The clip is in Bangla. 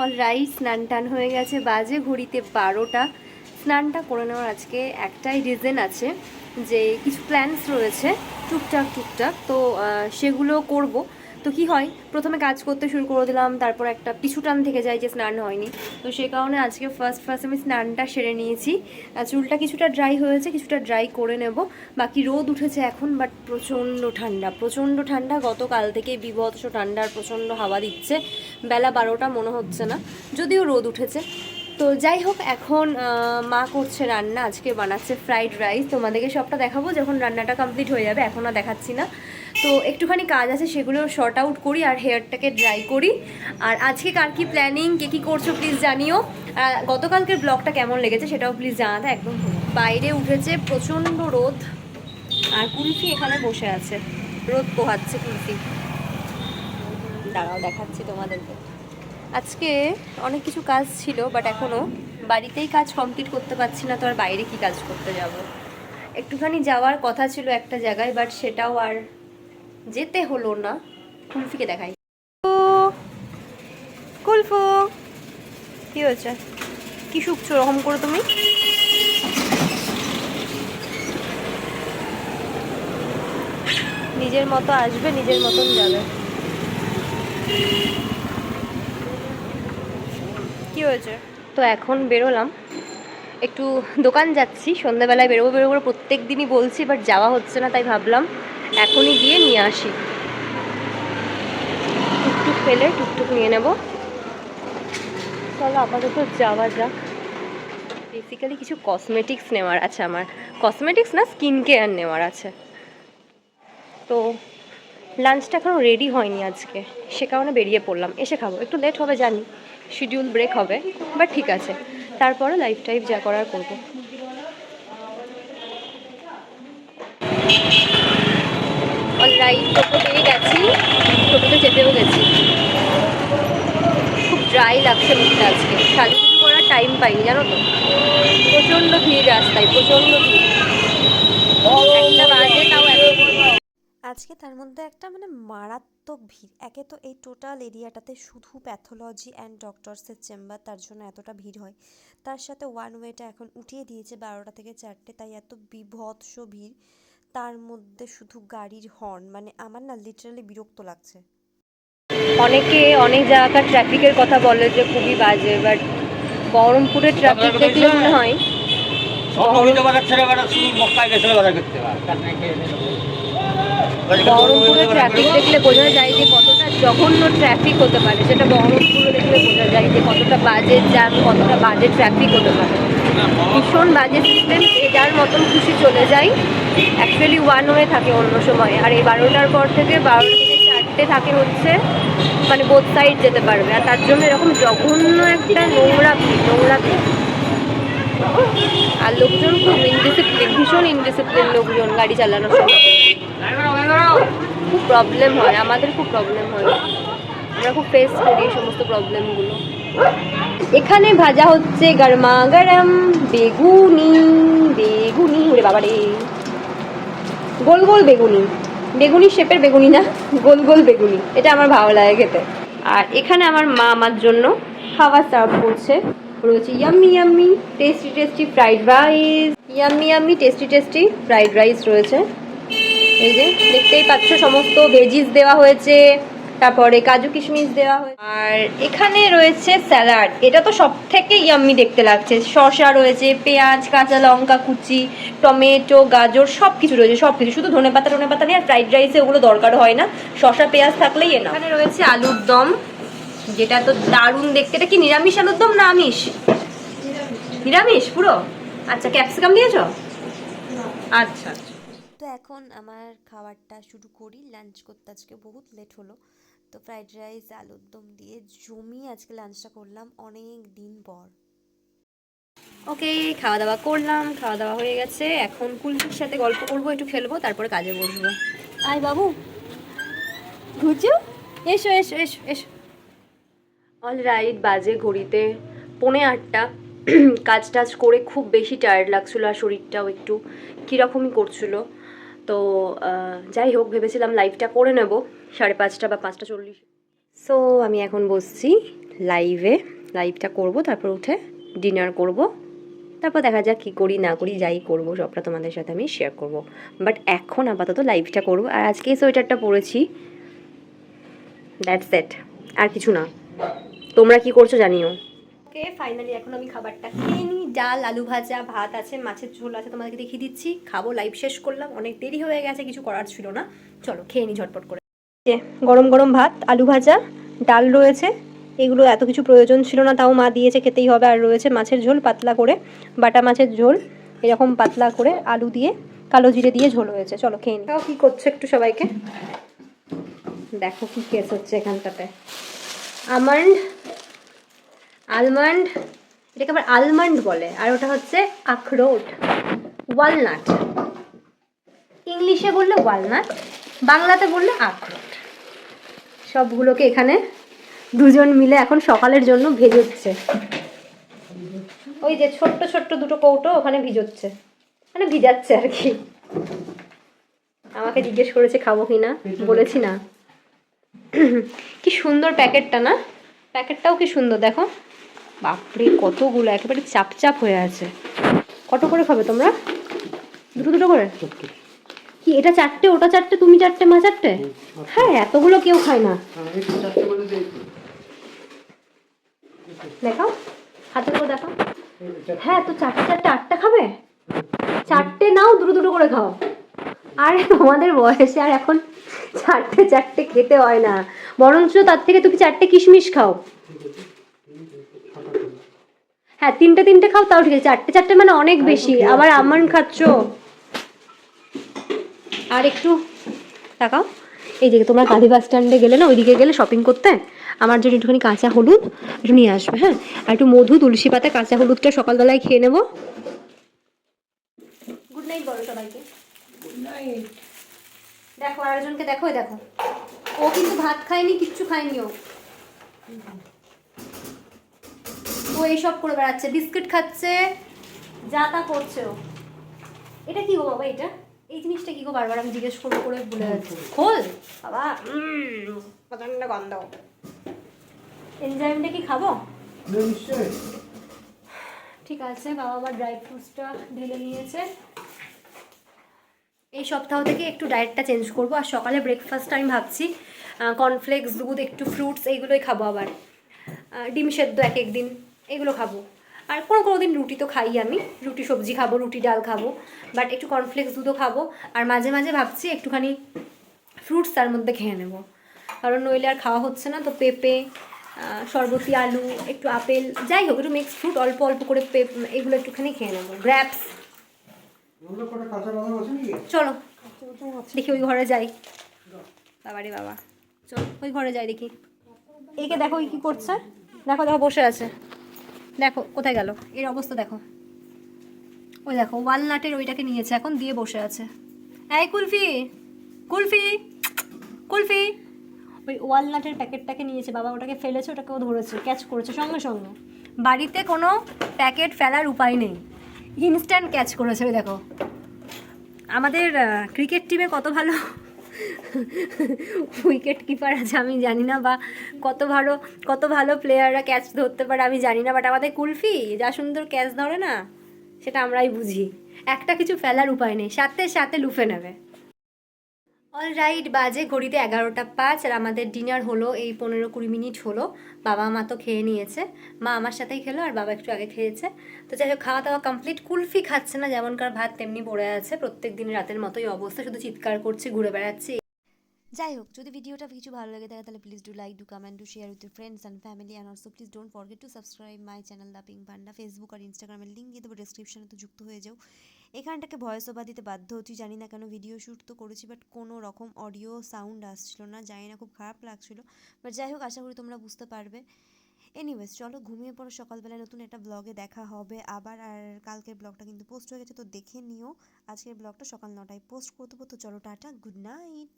অল রাইট স্নান টান হয়ে গেছে, বাজে ঘড়িতে বারোটা। স্নানটা করে নেওয়ার আজকে একটাই রিজন আছে যে কিছু প্ল্যানস রয়েছে, টুকটাক টুকটাক। তো সেগুলো করব। তো কি হয়? প্রথমে কাজ করতে শুরু করে দিলাম, তারপর একটা পিছু টান থেকে যায় যে স্নান হয়নি। তো সে কারণে আজকে ফার্স্ট ফার্স্ট আমি স্নানটা সেরে নিয়েছি। চুলটা কিছুটা ড্রাই হয়েছে, কিছুটা ড্রাই করে নেব। বাকি রোদ উঠেছে এখন বাট প্রচণ্ড ঠান্ডা। প্রচণ্ড ঠান্ডা, গতকাল থেকে বিভৎস ঠান্ডার প্রচণ্ড হাওয়া দিচ্ছে। বেলা বারোটা মনে হচ্ছে না, যদিও রোদ উঠেছে। তো যাই হোক, এখন মা করছে রান্না, আজকে বানাচ্ছে ফ্রাইড রাইস তোমাদেরকে সবটা দেখাবো যখন রান্নাটা কমপ্লিট হয়ে যাবে, এখন আর দেখাচ্ছি না। তো একটুখানি কাজ আছে, সেগুলো শর্ট আউট করি আর হেয়ারটাকে ড্রাই করি। আর আজকে কার কী প্ল্যানিং কে কী করছ প্লিজ জানিও। আর গতকালকের ব্লগটা কেমন লেগেছে সেটাও প্লিজ জানাতে একদম বাইরে উঠেছে, প্রচণ্ড রোদ। আর কুলফি এখানে বসে আছে, রোদ পোহাচ্ছে কুলফি। দাঁড়াও দেখাচ্ছি তোমাদেরকে। আজকে অনেক কিছু কাজ ছিল বাট এখনও বাড়িতেই কাজ কমপ্লিট করতে পারছি না, তো আর বাইরে কি কাজ করতে যাব? একটুখানি যাওয়ার কথা ছিল একটা জায়গায় বাট সেটাও আর যেতে হলো না। কুলফিকে দেখাই। কুলফু, কি হয়েছে? কি শুকছো ওরকম করো তুমি? নিজের মতো আসবে, নিজের মতন যাবে। কি হয়েছে? তো এখন বেরোলাম। একটু দোকান যাচ্ছি, সন্ধ্যাবেলায় বেরোবো বেরোবো প্রত্যেক দিনই বলছি বাট যাওয়া হচ্ছে না, তাই ভাবলাম এখনই গিয়ে নিয়ে আসি। টুকটুক ফেলে টুকটুক নিয়ে নেব। চলো আপাতত যাওয়া যাক। বেসিক্যালি কিছু কসমেটিক্স নেওয়ার আছে আমার। কসমেটিক্স না স্কিন কেয়ার নেওয়ার আছে। তো লাঞ্চটা এখনও রেডি হয়নি আজকে। সে কারণে বেরিয়ে পড়লাম। এসে খাব। একটু লেট হবে, জানি। শিডিউল ব্রেক হবে বাট ঠিক আছে। তারপরে লাইফ টাইফ যা করার করব। টোটো পেয়ে গেছি চেপেও গেছি। খুব ড্রাই লাগছে আজকে। করার টাইম পাইনি, জানো তো। প্রচণ্ড ভিড় রাস্তায়, প্রচণ্ড ভিড় একটা বাজে তাও এত ভিড়। আজকে তার মধ্যে একটা মানে মারাত্মক ভিড়। একে তো এই টোটাল এরিয়াটাতে শুধু প্যাথোলজি অ্যান্ড ডক্টরসের চেম্বার তার জন্য এতটা ভিড় হয়। তার সাথে ওয়ান ওয়েটা এখন উঠিয়ে দিয়েছে বারোটা থেকে চারটে তাই এত বিভৎস ভিড়। তার মধ্যে শুধু গাড়ির হর্ন মানে আমার না লিটারালি বিরক্ত লাগছে। অনেকে অনেক জায়গাকার ট্রাফিকের কথা বলে যে খুবই বাজে বাট বহরমপুরের ট্রাফিক দেখলে মনে হয় বহরমপুরের ট্রাফিক দেখলে বোঝা যায় যে কতটা জঘন্য ট্রাফিক হতে পারে। সেটা বহরমপুরে দেখলে বোঝা যায় যে কতটা বাজে জ্যাম কতটা বাজে ট্রাফিক হতে পারে। ভীষণ বাজে সিস্টেম যে যার মতন খুশি চলে যায়। অ্যাকচুয়ালি ওয়ান ওয়ে থাকে অন্য সময়। আর এই বারোটার পর থেকে বারোটা থেকে চারটে থাকে হচ্ছে মানে বোথ সাইড যেতে পারবে। আর তার জন্য এরকম জঘন্য একটা নোংরা নোংরা আর লোকজন খুব ইনডিসিপ্লিন ভীষণ ইনডিসিপ্লিন লোকজন গাড়ি চালানোর সময়। খুব প্রবলেম হয়, আমাদের খুব প্রবলেম হয়। আমরা খুব ফেস করি এই সমস্ত প্রবলেমগুলো এখানে ভাজা হচ্ছে গরমা গরম, বেগুনি বেগুনি, ওরে বাবা রে। গোল গোল বেগুনি। বেগুনি শেপের বেগুনি না, গোল গোল বেগুনি। এটা আমার ভালো লাগে খেতে। আর এখানে আমার মা আমার জন্য খাবার সার্ভ করছে। রয়েছে yummy yummy tasty tasty fried rice yummy yummy tasty tasty fried rice রয়েছে। এই যে, দেখতেই পাচ্ছ সমস্ত ভেজিস দেওয়া হয়েছে, তারপরে কাজু কিশমিশ দেওয়া হয়েছে আর এখানে রয়েছে স্যালাড এটা তো সব থেকে ইয়াম্মি দেখতে লাগছে। শসা রয়েছে, পেঁয়াজ, কাঁচা লঙ্কা, কুচি, টমেটো, গাজর সব কিছু রয়েছে সব কিছু শুধু ধনে পাতা ধনে পাতা নেই, আর ফ্রাইড রাইসে ওগুলো দরকার হয় না। শসা, পেঁয়াজ থাকলেই এনা এখানে রয়েছে আলুর দম, যেটা তো দারুণ দেখতে। এটা কি নিরামিষ আলুর দম না আমিষ? নিরামিষ পুরো? আচ্ছা ক্যাপসিকাম দিয়েছ? আচ্ছা আচ্ছা। তো এখন আমার খাবারটা শুরু করি। লাঞ্চ করতে আজকে বহুত লেট হলো। তো ফ্রাইড রাইস আলুর দম দিয়ে জমিয়ে আজকে লাঞ্চটা করলাম অনেক দিন পর। ওকে খাওয়া দাওয়া করলাম খাওয়া দাওয়া হয়ে গেছে। এখন কুলফির সাথে গল্প করব একটু খেলব তারপরে কাজে বসবো। আয় বাবু। ঘুরছো? এসো এসো এসো এসো। অল রাইট বাজে ঘড়িতে পৌনে আটটা। কাজ টাজ করে খুব বেশি টায়ার্ড লাগছিল আর শরীরটাও একটু কীরকমই করছিল। তো যাই হোক, ভেবেছিলাম লাইভটা করে নেব, সাড়ে পাঁচটা বা পাঁচটা চল্লিশ। সো আমি এখন বসছি লাইভে লাইভটা করব, তারপর উঠে ডিনার করব। তারপর দেখা যাক কী করি, না করি, যাই করব, সবটা তোমাদের সাথে আমি শেয়ার করব। বাট এখন আপাতত লাইভটা করব। আর আজকে সোয়েটারটা পরেছি। দ্যাটস সেট আর কিছু না। তোমরা কি করছ জানিও। ওকে ফাইনালি এখন আমি খাবারটা খেয়ে নিই। ডাল, আলু ভাজা, ভাত আছে, মাছের ঝোল আছে তোমাদেরকে দেখিয়ে দিচ্ছি। খাব লাইভ শেষ করলাম। অনেক দেরি হয়ে গেছে, কিছু করার ছিল না। চলো, খেয়ে নিই ঝটপট করে। গরম গরম ভাত, আলু ভাজা, ডাল রয়েছে। এগুলো এত কিছু প্রয়োজন ছিল না, তাও মা দিয়েছে, খেতেই হবে। আর রয়েছে মাছের ঝোল, পাতলা করে, বাটা মাছের ঝোল। এরকম পাতলা করে আলু দিয়ে কালো জিরে দিয়ে ঝোল হয়েছে। চলো, খেয়ে নিই। কি করছ একটু সবাইকে? দেখো কি কেস হচ্ছে এখানটাতে। আমন্ড আলমন্ড এটাকে আবার আলমন্ড বলে আর ওটা হচ্ছে আখরোট ওয়ালনাট ইংলিশে বললে ওয়ালনাট বাংলাতে বললে আখরোট। সবগুলোকে এখানে দুজন মিলে এখন সকালের জন্য ভেজোচ্ছে ওই যে ছোট্ট ছোট্ট দুটো কৌটো ওখানে ভিজোচ্ছে। মানে ভিজাচ্ছে আর কি। আমাকে জিজ্ঞেস করেছে খাব কি না? বলেছি না। কি সুন্দর প্যাকেটটা না? প্যাকেটটাও কি সুন্দর দেখো। বাপরে কতগুলো একেবারে চাপ চাপ হয়ে আছে। কত করে খাবে তোমরা? দুটো দুটো করে? কি এটা চারটে ওটা চারটে তুমি চারটে মা চারটে? হ্যাঁ এতগুলো কেউ খায় না। দেখাও হাতে করে দেখাও হ্যাঁ তো চারটে চারটে আটটা খাবে? চারটে নাও দুটো দুটো করে খাও। আরে তোমাদের বয়সে আর এখন চারটে চারটে খেতে হয় না। বরঞ্চ তার থেকে তুমি চারটে কিশমিশ খাও। হ্যাঁ তিনটে তিনটে খাও তাও ঠিক আছে। চারটে চারটে মানে অনেক বেশি। আবার আমন খাচ্ছ। আর একটু তাকাও এই যে তোমরা গান্ধী বাস স্ট্যান্ডে গেলে না ওইদিকে গেলে শপিং করতে আমার জন্য একটুখানি কাঁচা হলুদ একটু নিয়ে আসবে হ্যাঁ? আর একটু মধু তুলসী পাতা কাঁচা হলুদটা সকালবেলায় খেয়ে নেব। গুড নাইট বলো সবাইকে। দেখো আরেকজনকে দেখো দেখো। ও কিন্তু ভাত খায়নি কিচ্ছু খায়নি ও। ও এইসব করে বেড়াচ্ছে। বিস্কিট খাচ্ছে যা তা করছে ও। এটা কি গো বাবা এটা? এই জিনিসটা কি গো বারবার আমি জিজ্ঞেস করে করে ভুলে যাচ্ছি। খোল? বাবা প্রচণ্ড গন্ধ। এনজাইমটা কি খাব? ঠিক আছে বাবা আবার ড্রাই ফ্রুটসটা ঢেলে নিয়েছে। এই সপ্তাহ থেকে একটু ডায়েটটা চেঞ্জ করব আর সকালে ব্রেকফাস্ট আমি ভাবছি কর্নফ্লেক্স দুধ একটু ফ্রুটস এইগুলোই খাব আবার। ডিম সেদ্ধ এক এক দিন এগুলো খাব। আর কোনো কোনো দিন রুটি তো খাই আমি। রুটি সবজি খাব রুটি ডাল খাব বাট একটু কর্নফ্লেক্স দুধও খাব। আর মাঝে মাঝে ভাবছি একটুখানি ফ্রুটস তার মধ্যে খেয়ে নেব। কারণ নইলে আর খাওয়া হচ্ছে না। তো পেঁপে শরবতি আলু একটু আপেল যাই হোক একটু মিক্স ফ্রুট অল্প অল্প করে পেপ এগুলো একটুখানি খেয়ে নেব। গ্র্যাপস চলো। দেখি ওই ঘরে যাই। বাবারে বাবা। চল ওই ঘরে যাই দেখি। একে দেখো ওই কি করছে। দেখো দেখো বসে আছে। দেখো, কোথায় গেল? এর অবস্থা দেখো। ওই দেখো, ওয়ালনাটের ওইটাকে নিয়েছে, এখন দিয়ে বসে আছে। এই কুলফি কুলফি কুলফি। ওই ওয়ালনাটের প্যাকেটটাকে নিয়েছে, বাবা ওটাকে ফেলেছে, ওটাকে ও ধরেছে, ক্যাচ করেছে সঙ্গে সঙ্গে। বাড়িতে কোনো প্যাকেট ফেলার উপায় নেই। ইনস্ট্যান্ট ক্যাচ করেছে, ওই দেখো। আমাদের ক্রিকেট টিমে কত ভালো উইকেট কিপার আছে, আমি জানি না, বা কত ভালো কত ভালো প্লেয়াররা ক্যাচ ধরতে পারে, আমি জানি না বাট আমাদের কুলফি, যা সুন্দর ক্যাচ ধরে না, সেটা আমরাই বুঝি। একটা কিছু ফেলার উপায় নেই, সাথে সাথে লুফে নেবে। অল রাইট বাজে ঘড়িতে এগারোটা পাঁচ আর আমাদের ডিনার হলো এই পনেরো কুড়ি মিনিট হলো। বাবা মা তো খেয়ে নিয়েছে। মা আমার সাথেই খেলো আর বাবা একটু আগে খেয়েছে। তো যাই হোক, খাওয়া দাওয়া কমপ্লিট কুলফি খাচ্ছে না, যেমনকার ভাত তেমনি পড়ে আছে। প্রত্যেক দিন রাতের মতোই অবস্থা। শুধু চিৎকার করছে, ঘুরে বেড়াচ্ছে। যাই হোক, যদি ভিডিওটা কিছু ভালো লাগে থাকে, তাহলে please do like do comment do share with your friends and family and also please don't forget to subscribe my channel the ping panda Facebook আর ইনস্টাগ্রামের লিঙ্ক দিয়ে দেবো ডিসক্রিপশনে তো যুক্ত হয়ে যাও। এখানটাকে ভয়েস ওভার দিতে বাধ্য হচ্ছি, জানি না কেন ভিডিও শ্যুট তো করেছি বাট কোনো রকম অডিও সাউন্ড আসছিল না, জানি না, খুব খারাপ লাগছিল। বাট যাই হোক, আশা করি তোমরা বুঝতে পারবে। এনিওয়েজ চলো, ঘুমিয়ে পড়ো, সকালবেলায় নতুন একটা ব্লগে দেখা হবে। আবার আর কালকের ব্লগটা কিন্তু পোস্ট হয়ে গেছে, তো দেখে নিও। আজকের ব্লগটা সকাল নটায় পোস্ট করতে, তো চলো, টাটা গুড নাইট